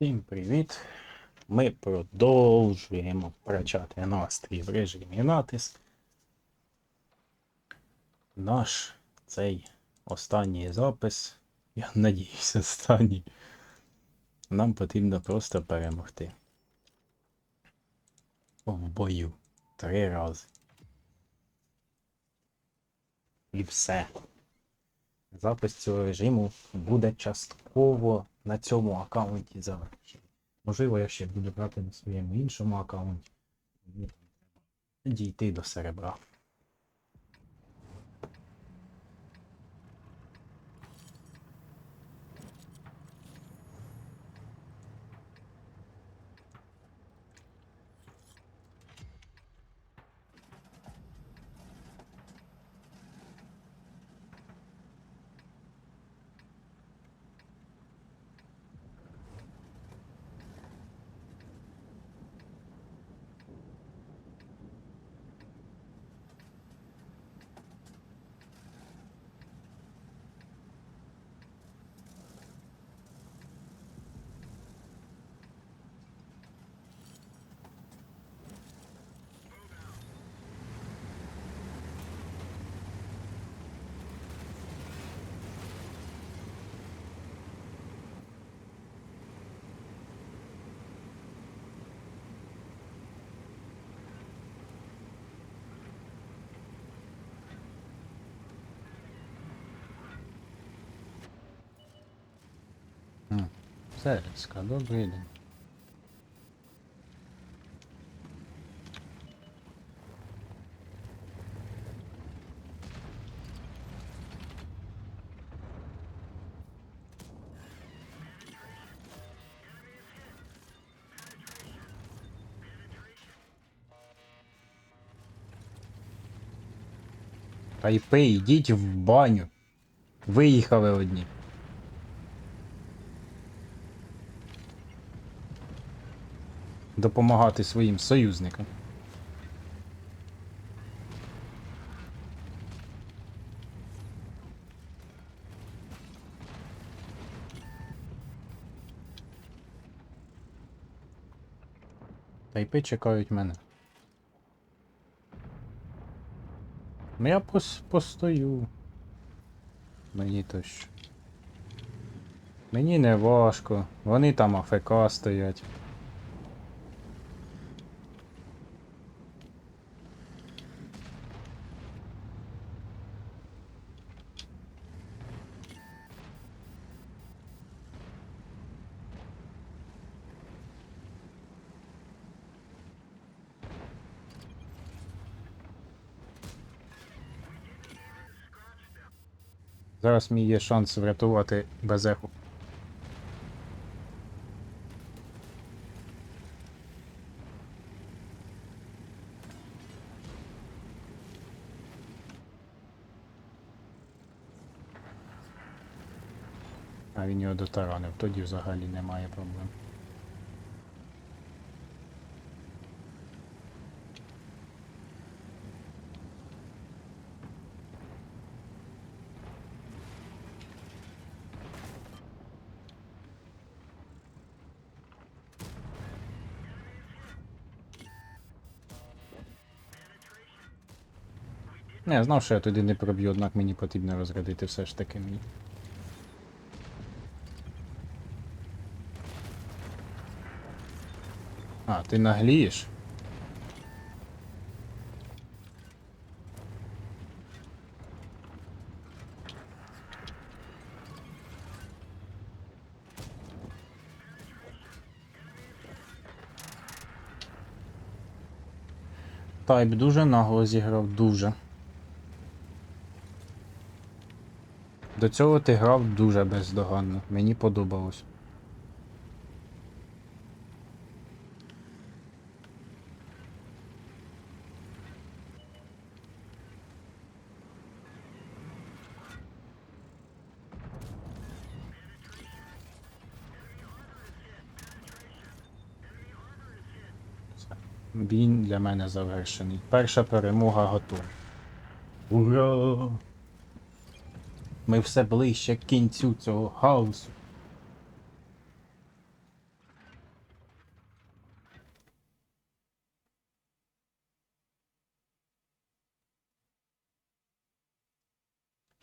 Всім привіт! Ми продовжуємо втрачати настрій в режимі натиск. Наш цей останній запис, я надіюсь, останній. Нам потрібно просто перемогти. В бою. Три рази. І все. Запис цього режиму буде частково на цьому аккаунті завершений. Можливо, я ще буду брати на своєму іншому аккаунті. Дійти до серебра. Зерецька, добрий день. Тайпи, йдіть в баню. Виїхали одні. Допомагати своїм союзникам. Тайпи чекають мене. Ну я пос постою. Мені то що. Мені не важко. Вони там АФК стоять. Зараз мій є шанс врятувати безеху. А він його дотаранив, тоді взагалі немає проблем. Не, я знав, що я туди не проб'ю, однак мені потрібно розрядити все ж таки мені. А, ти наглієш? Тайп дуже нагло зіграв, дуже. До цього ти грав дуже бездоганно. Мені подобалось. Він для мене завершений. Перша перемога готова. Ура! Ми все ближче к кінцю цього хаосу.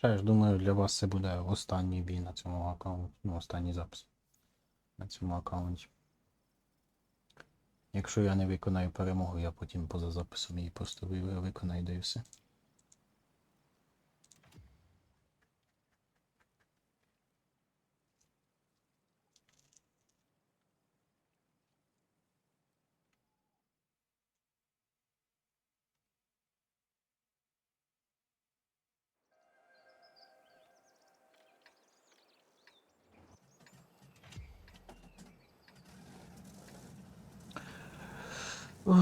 Я ж думаю, для вас це буде останній бій на цьому аккаунті, ну, останній запис на цьому аккаунті. Якщо я не виконаю перемогу, я потім поза записом її просто виконаю і все. Ух,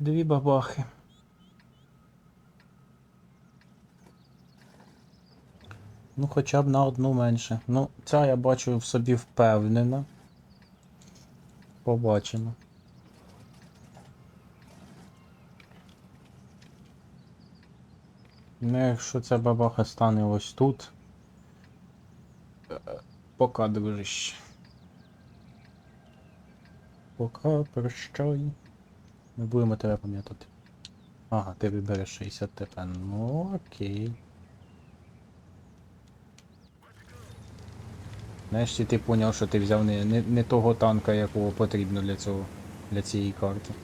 Дві бабахи. Ну, хоча б на одну менше. Ну, ця я бачу в собі впевнена. Побачимо. Ну, якщо ця бабаха стане ось тут. Пока, дружище. Пока, прощай. Ми будемо тебе пам'ятати. Ага, ти вибереш 60 ТП. Ну окей. Нарешті ти поняв, що ти взяв не, не, не того танка, якого потрібно для цього. Для цієї карти.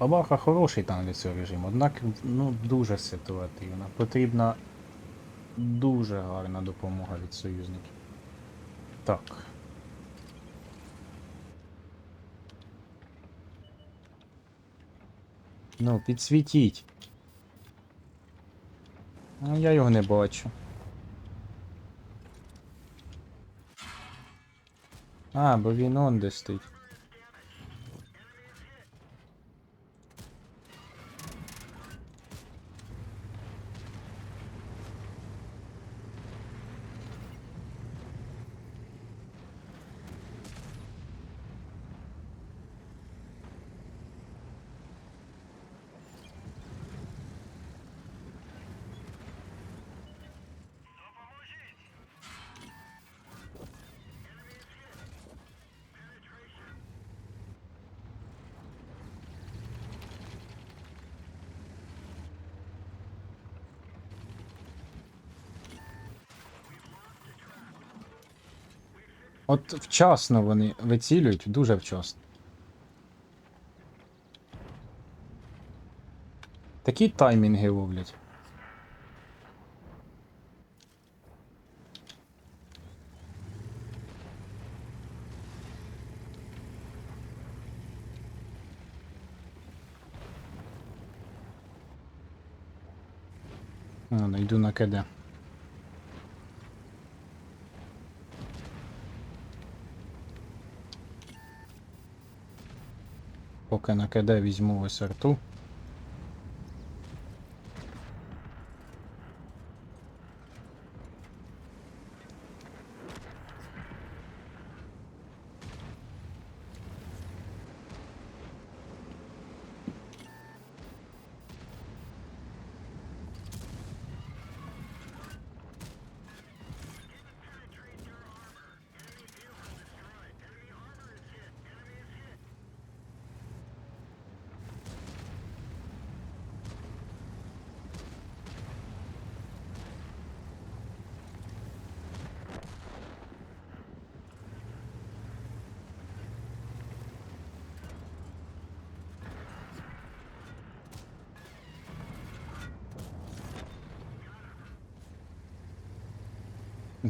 Бабаха хороший танк для цього режиму, однак ну, дуже ситуативна. Потрібна дуже гарна допомога від союзників. Так. Ну, підсвітіть. Ну, я його не бачу. А, бо він он де стоїть. От вчасно вони вицілюють, дуже вчасно. Такі таймінги ловлять. А, найду на КД. Поки на КД візьму ось арту.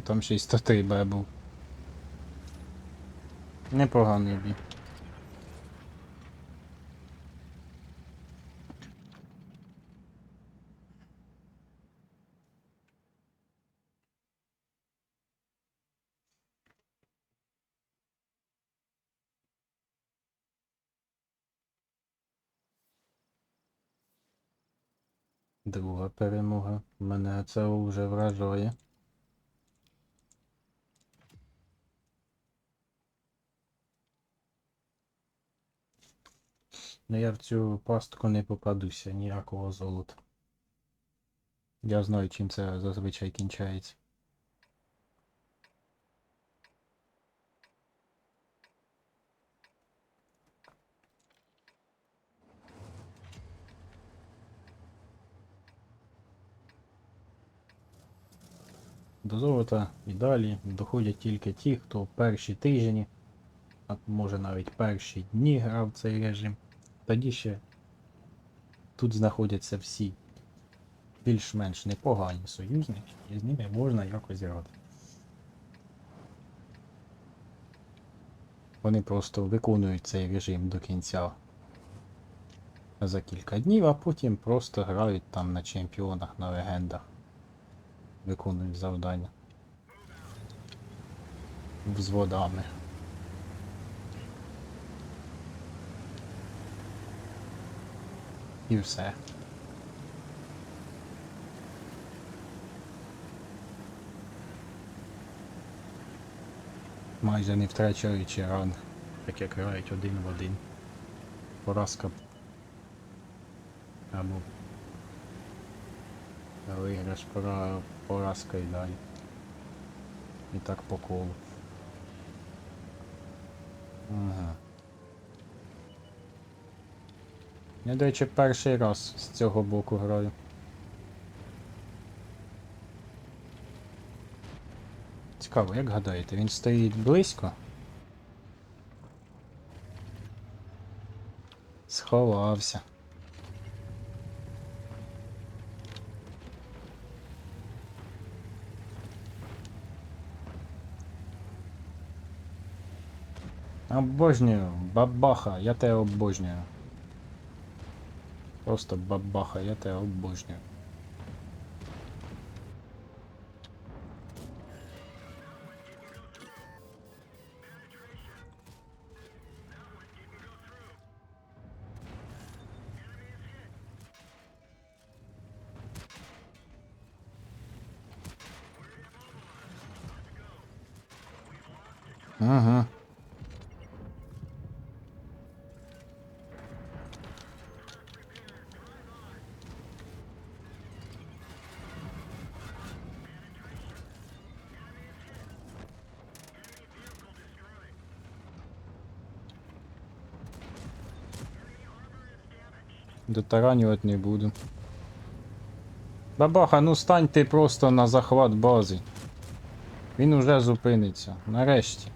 Там ще й 103 Б був. Непоганий бій. Друга перемога. Мене це вже вражає. Ну я в цю пастку не попадуся, ніякого золота. Я знаю, чим це зазвичай кінчається. До золота і далі доходять тільки ті, хто перші тижні, а може навіть перші дні грав цей режим. Тоді ще тут знаходяться всі більш-менш непогані союзники, і з ними можна якось грати. Вони просто виконують цей режим до кінця за кілька днів, а потім просто грають там на чемпіонах, на легендах. Виконують завдання. Взводами. І все. Майже не втрачаючи ранг, так як грають один в один. Поразка або виграш пора, поразка і далі. І так по колу. Ага. Я, до речі, перший раз з цього боку граю. Цікаво, як гадаєте, він стоїть близько? Сховався. Обожнюю, бабаха, я тебе обожнюю. Просто бабаха, я тебе обожнюю. Дотаранювати не буду. Бабаха, ну стань просто на захват бази. Він уже зупиниться. Нарешті.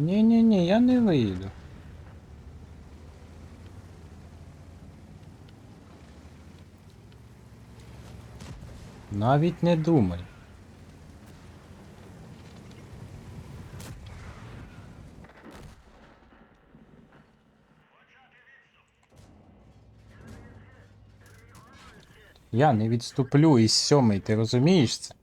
Ні-ні-ні, я не вийду. Навіть не думай. Я не відступлю із сьомий, ти розумієш це?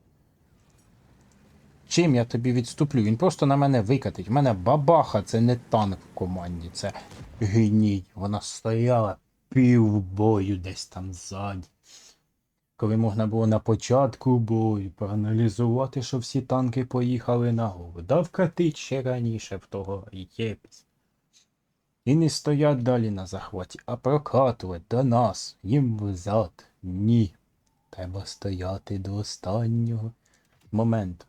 Чим я тобі відступлю? Він просто на мене викатить. У мене бабаха, це не танк в команді, це гній. Вона стояла півбою десь там ззаді. Коли можна було на початку бою проаналізувати, що всі танки поїхали нагору. Да вкатить ще раніше в того єпісь. І не стоять далі на захваті, а прокатувати до нас, їм взад. Ні. Треба стояти до останнього моменту.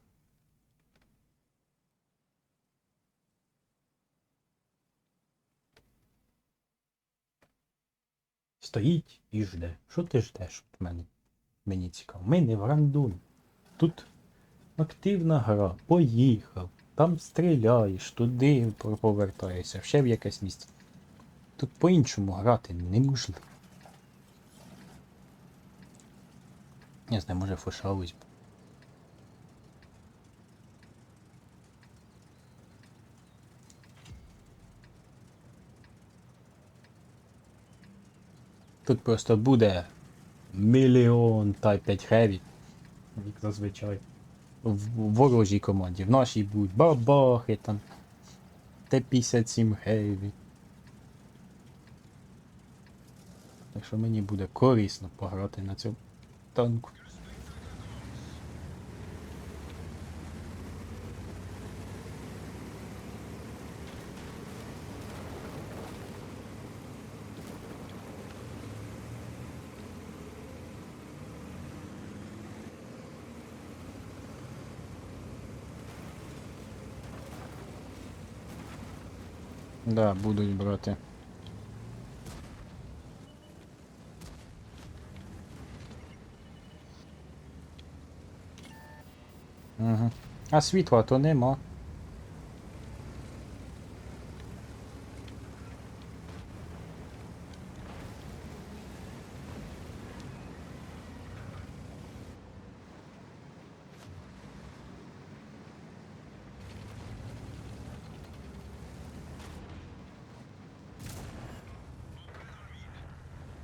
Стоїть і жде. Що ти ждеш від мене? Мені цікаво. Ми не в рандомі. Тут активна гра. Поїхав. Там стріляєш, туди повертаєшся, ще в якесь місце. Тут по-іншому грати неможливо. Я знаю, може фошалось. Тут просто буде мільйон та 5 Heavy, як зазвичай. В ворожій команді. В нашій будуть бабахи там. Т-57 Heavy. Так що мені буде корисно пограти на цьому танку. Да, будуть брати. Угу. А світла то нема.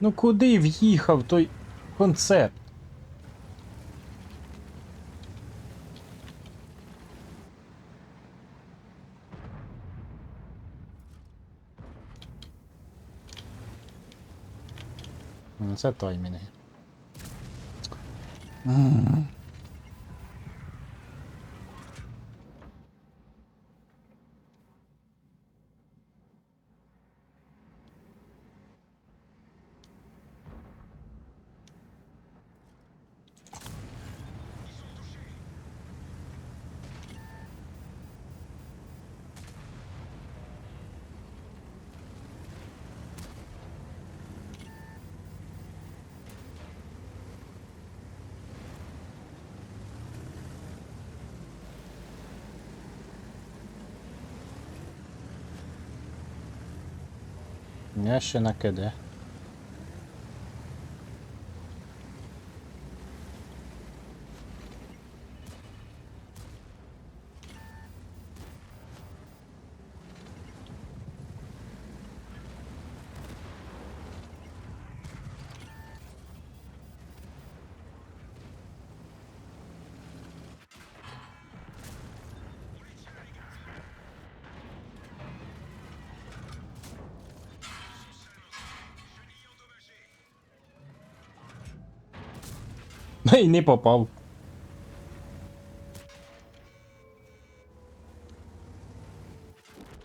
Ну куди в'їхав той концерт? Ну, Це таймінги. М. Я ще накиде. І не попав.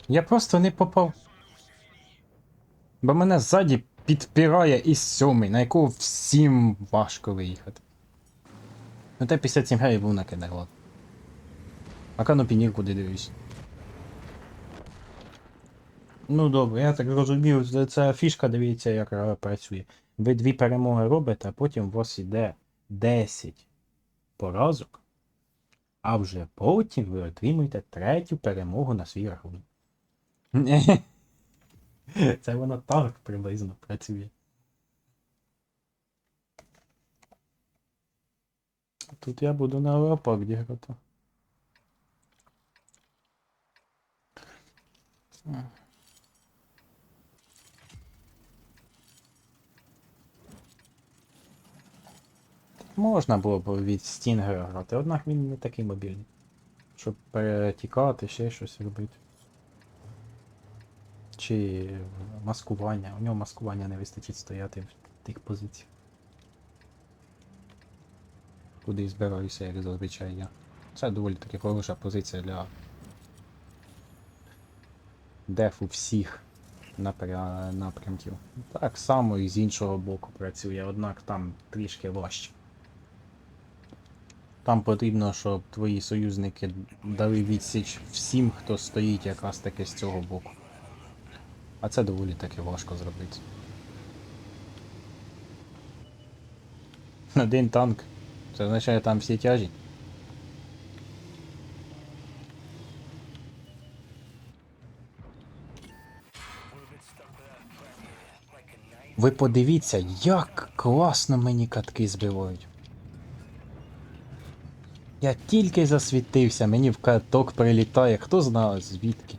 Я просто не попав. Бо мене ззаді підпирає із сьомий, на якого всім важко виїхати. Ну те 57 гей був накидай, ладно. А канопінір куди дивись. Ну добре, я так розумію, це- фішка, дивіться, як е, працює. Ви дві перемоги робите, а потім у вас іде 10 поразок, а вже потім ви отримуєте третю перемогу на свій рахунок. Це воно так приблизно працює. Тут я буду на леопарді грати. Можна було б від Стінгера грати, однак він не такий мобільний. Щоб перетікати, ще щось робити. Чи маскування. У нього маскування не вистачить стояти в тих позиціях. Куди збираюся, як зазвичай я. Це доволі таки хороша позиція для дефу всіх напря... напрямків. Так само і з іншого боку працює, однак там трішки важче. Там потрібно, щоб твої союзники дали відсіч всім, хто стоїть якраз таки з цього боку. А це доволі таки важко зробити. Один танк. Це означає там всі тяжі. Ви подивіться, як класно мені катки збивають. Я тільки засвітився, мені в каток прилітає, хто знає звідки.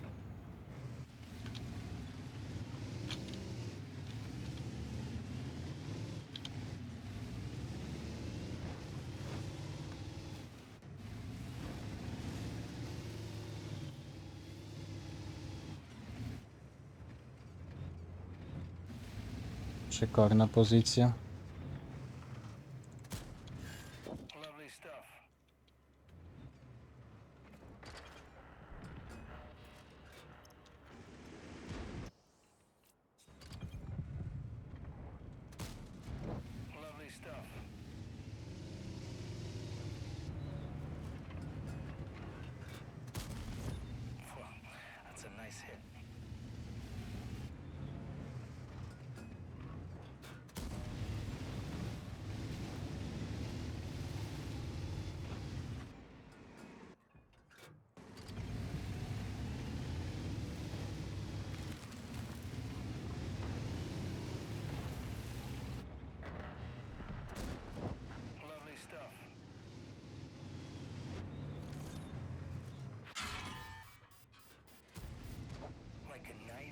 Шикарна позиція. Lovely stuff.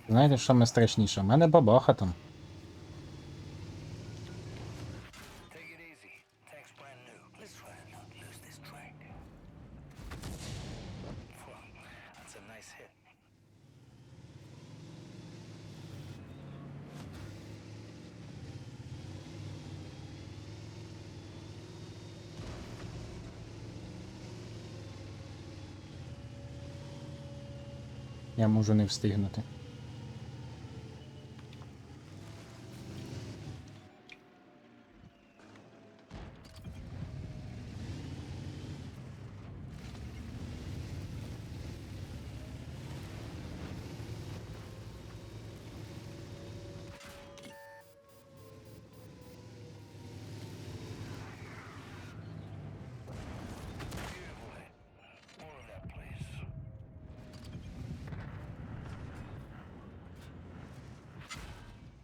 Знаєте, що саме страшніше? У мене бабаха там. Take it easy. Tank's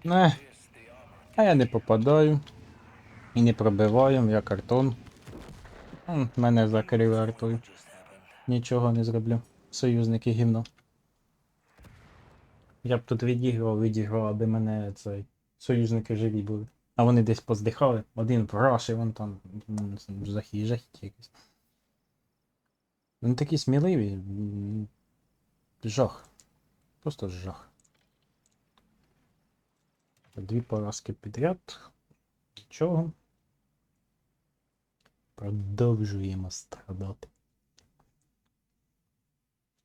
Не, а я не попадаю. І не пробиваю, я картон. Мене закрили артою. Нічого не зроблю. Союзники гімно. Я б тут відіграв, відіграв, аби мене цей. Союзники живі були. А вони десь поздихали. Один в раші, вон там. Жахі, жахіті якісь. Вони такі сміливі. Жах. Просто жах. Дві поразки підряд. Нічого. Продовжуємо страдати.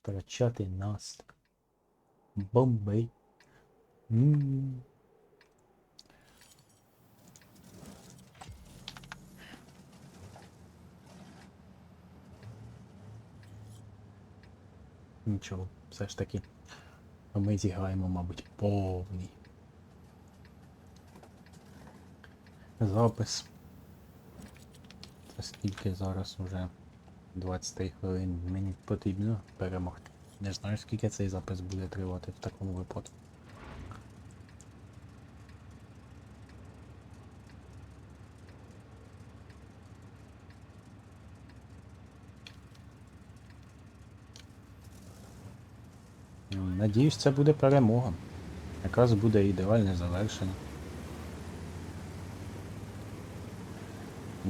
Втрачати настрій. Бомбей. М. Нічого, все ж таки. Ми зіграємо, мабуть, повний. Запис. Це скільки зараз уже 23 хвилин мені потрібно перемогти. Не знаю, скільки цей запис буде тривати в такому випадку. Надіюсь, це буде перемога. Якраз буде ідеальне завершення.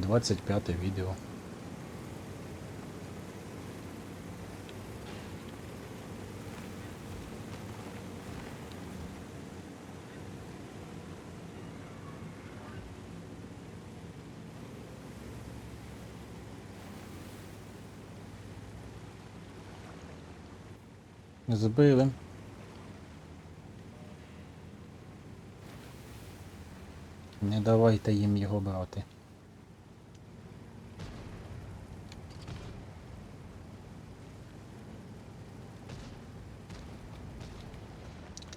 25 відео. Збили. Не давайте їм його брати.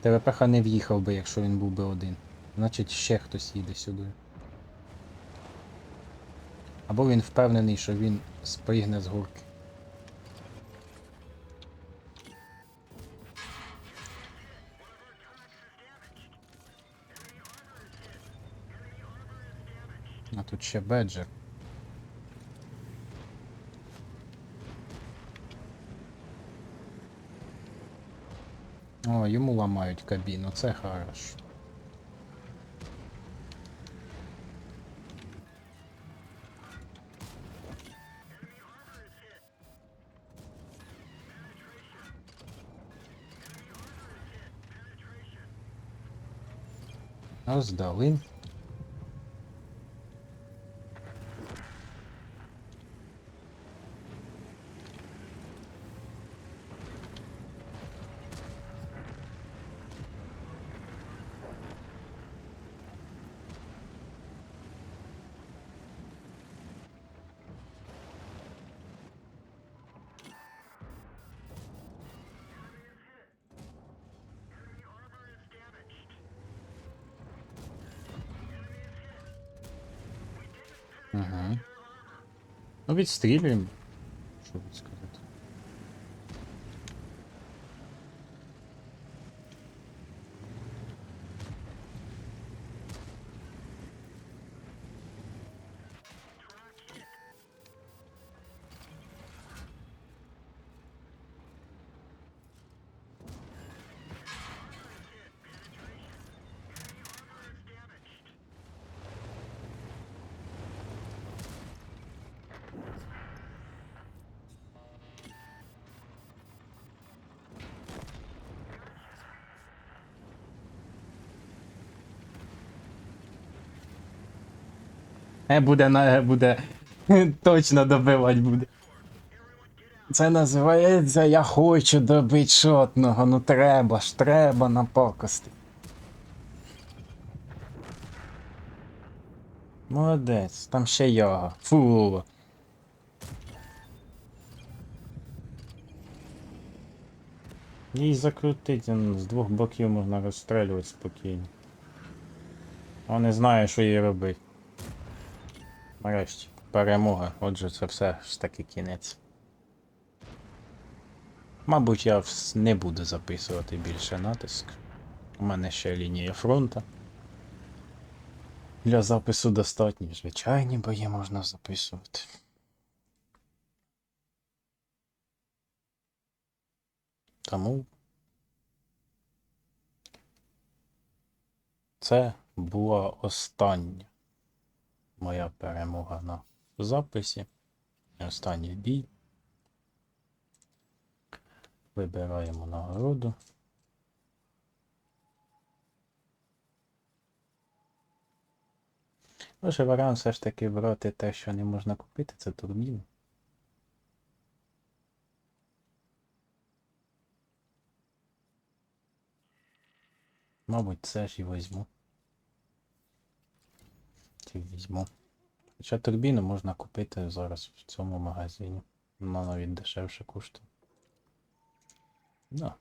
ТВПХ не в'їхав би, якщо він був би один. Значить ще хтось їде сюди. Або він впевнений, що він спригне з горки. А тут ще беджер. О, йому ламають кабіну, це хорош. Роздали. Ага. Ну, відстрілюємо. Що тут сказати? Е, буде на буде. Точно добивати буде. Це називається Я хочу добити шотного. Ну треба ж, треба напакости. Молодець, там ще яга. Фу. Їй закрутить, он з двох боків можна розстрілювати спокійно. А не знає, що їй робити. Нарешті, перемога. Отже, це все ж таки кінець. Мабуть, я не буду записувати більше натиск. У мене ще лінія фронту. Для запису достатньо. Звичайні бої можна записувати. Тому це була остання моя перемога на записі. Останній бій. Вибираємо нагороду. Може варіант все ж таки брати те, що не можна купити, це турбіну. Мабуть, це ж і візьму. Візьму. Хоча турбіну можна купити зараз в цьому магазині. Вона навіть дешевше коштує. Да.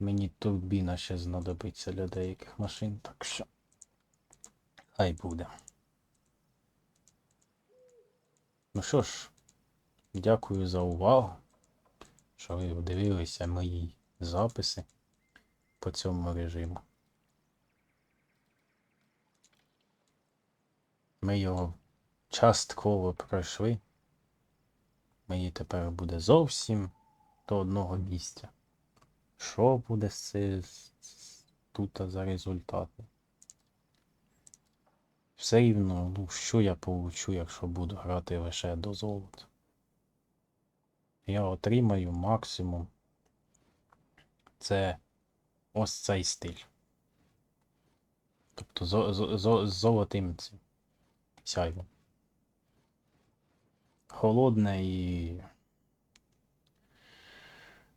Мені турбіна ще знадобиться для деяких машин, так що. Хай буде. Ну що ж, дякую за увагу, що ви дивилися мої записи по цьому режиму. Ми його частково пройшли. Мені тепер буде зовсім до одного місця. Що буде з з- з- тут за результати? Все рівно, ну що я получу, якщо буду грати лише до золота? Я отримаю максимум. Це ось цей стиль. Тобто зо, зо, зо, з золотим цим сяйвом. Холодне і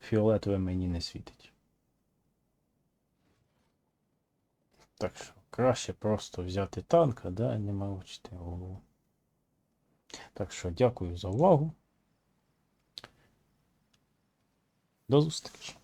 фіолетове мені не світить. Так що краще просто взяти танка, да, не мовчити голову. Так що дякую за увагу. До зустрічі.